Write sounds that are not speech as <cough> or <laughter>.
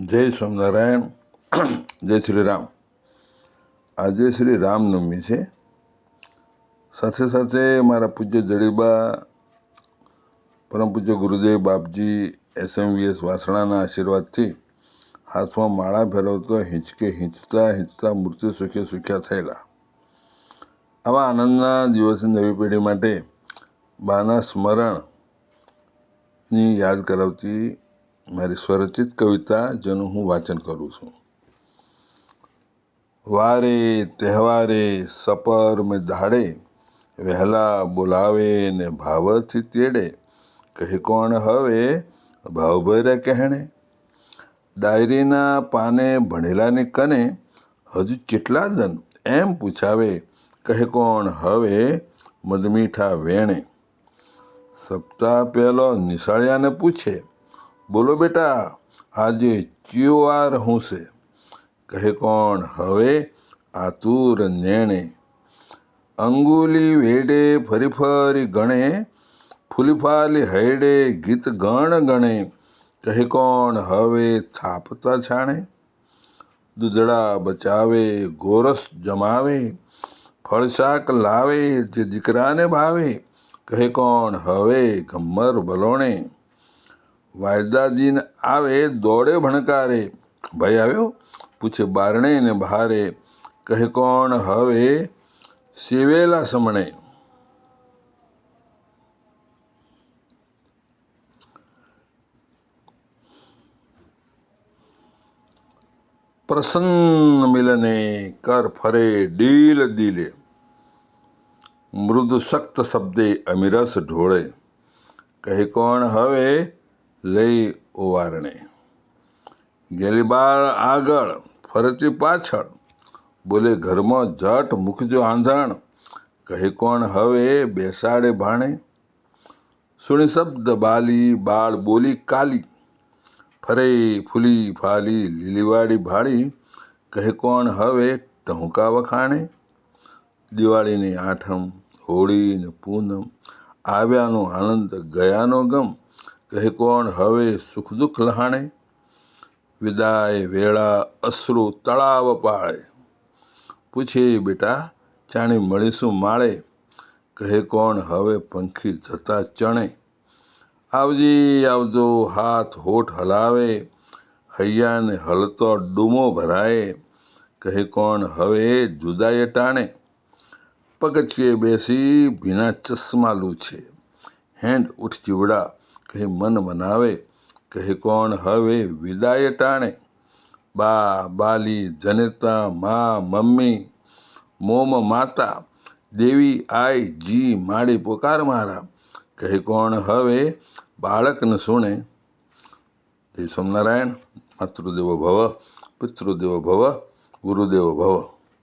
જય સ્વામિનારાયણ, <clears throat> જય શ્રી રામ. આજે શ્રી રામનવમી છે. સાથે સાથે મારા પૂજ્ય જડીબા, પરમ પૂજ્ય ગુરુદેવ બાપજી, એસએમવીએસ વાસણાના આશીર્વાદથી હાથમાં માળા ફેરવતો હિંચકે હિંચતા હિંચતા મૃત્યુ સુખે સુખ્યા થયેલા. આવા આનંદના દિવસે નવી પેઢી માટે બાના સ્મરણની યાદ કરાવતી મારી સ્વરચિત કવિતા જેનું હું વાંચન કરું છું. વારે તહેવારે સપર મેં દાડે વહેલા બોલાવે ને ભાવથી તેડે, કહે કોણ હવે ભાવભર્યા કહેણે? ડાયરીના પાને ભણેલાને કને, હજુ કેટલા દન એમ પૂછાવે, કહે કોણ હવે મધમીઠા વેણે? સપ્તાહ પહેલો નિશાળિયાને પૂછે બોલો બેટા, આજે કયો વાર હું છે કહે કોણ? હવે આતુર નેણે. અંગુલી વેડે ફરી ફરી ગણે, ફૂલીફાલી હૈડે ગીત ગણ ગણે. કહે કોણ? હવે થાપતા છાણે. દૂધડા બચાવે, ગોરસ જમાવે, ફળશાક લાવે, જે દીકરાને ભાવે. કહે કોણ? હવે ગમ્મર વાયદાદીન આવે, દોડે ભણકારે. ભાઈ આવ્યો? પૂછે, બારણે ને ભારે, કહે, કોણ હવે સેવેલા સમણે? પ્રસન્ન મિલને કર ફરે ડીલ દિલે. મૃદુ સખ્ત શબ્દે અમીરસ ઢોળે. કહે, કોણ હવે લઈ ઓવારણે. ગેલી બાળ આગળ, ફરતી પાછળ. બોલે, ઘરમાં જટ મૂકજો આંધણ. કહે, કોણ હવે બેસાડે ભાણે? સુણી શબ્દ બાલી, બાળ બોલી કાલી. ફરે ફૂલી ફાલી, લીલીવાડી ભાળી. કહે, કોણ હવે ટહુકા વખાણે? દિવાળીની આઠમ હોળી ને પૂનમ, આવ્યાનો આનંદ, ગયાનો ગમ. કહે કોણ, હવે સુખ દુઃખ લહાણે? વિદાય વેળા અશ્રુ તળાવ પાળે. પૂછે, બેટા ચાણી મળીશું માળે? કહે કોણ, હવે પંખી જતા ચણે. આવજી, આવજો, હાથ હોઠ હલાવે. હૈયાને હલતો ડૂમો ભરાય. કહે કોણ, હવે જુદાએ ટાણે. પગથિયે બેસી, ભીના ચશ્મા લૂછે. હેન્ડ ઉઠ ચીવડા કહે, મન મનાવે. કહે, કોણ હવે વિદાય ટાણે? બા, બાલી, જનેતા, મા, મમ્મી, મોમ માતા, દેવી આઈ, જી, માડી પોકાર મારા. કહે, કોણ હવે બાળકને સુણે? તે સોમનારાયણ માતૃદેવો ભવ, પિતૃદેવો ભવ, ગુરુદેવો ભવ.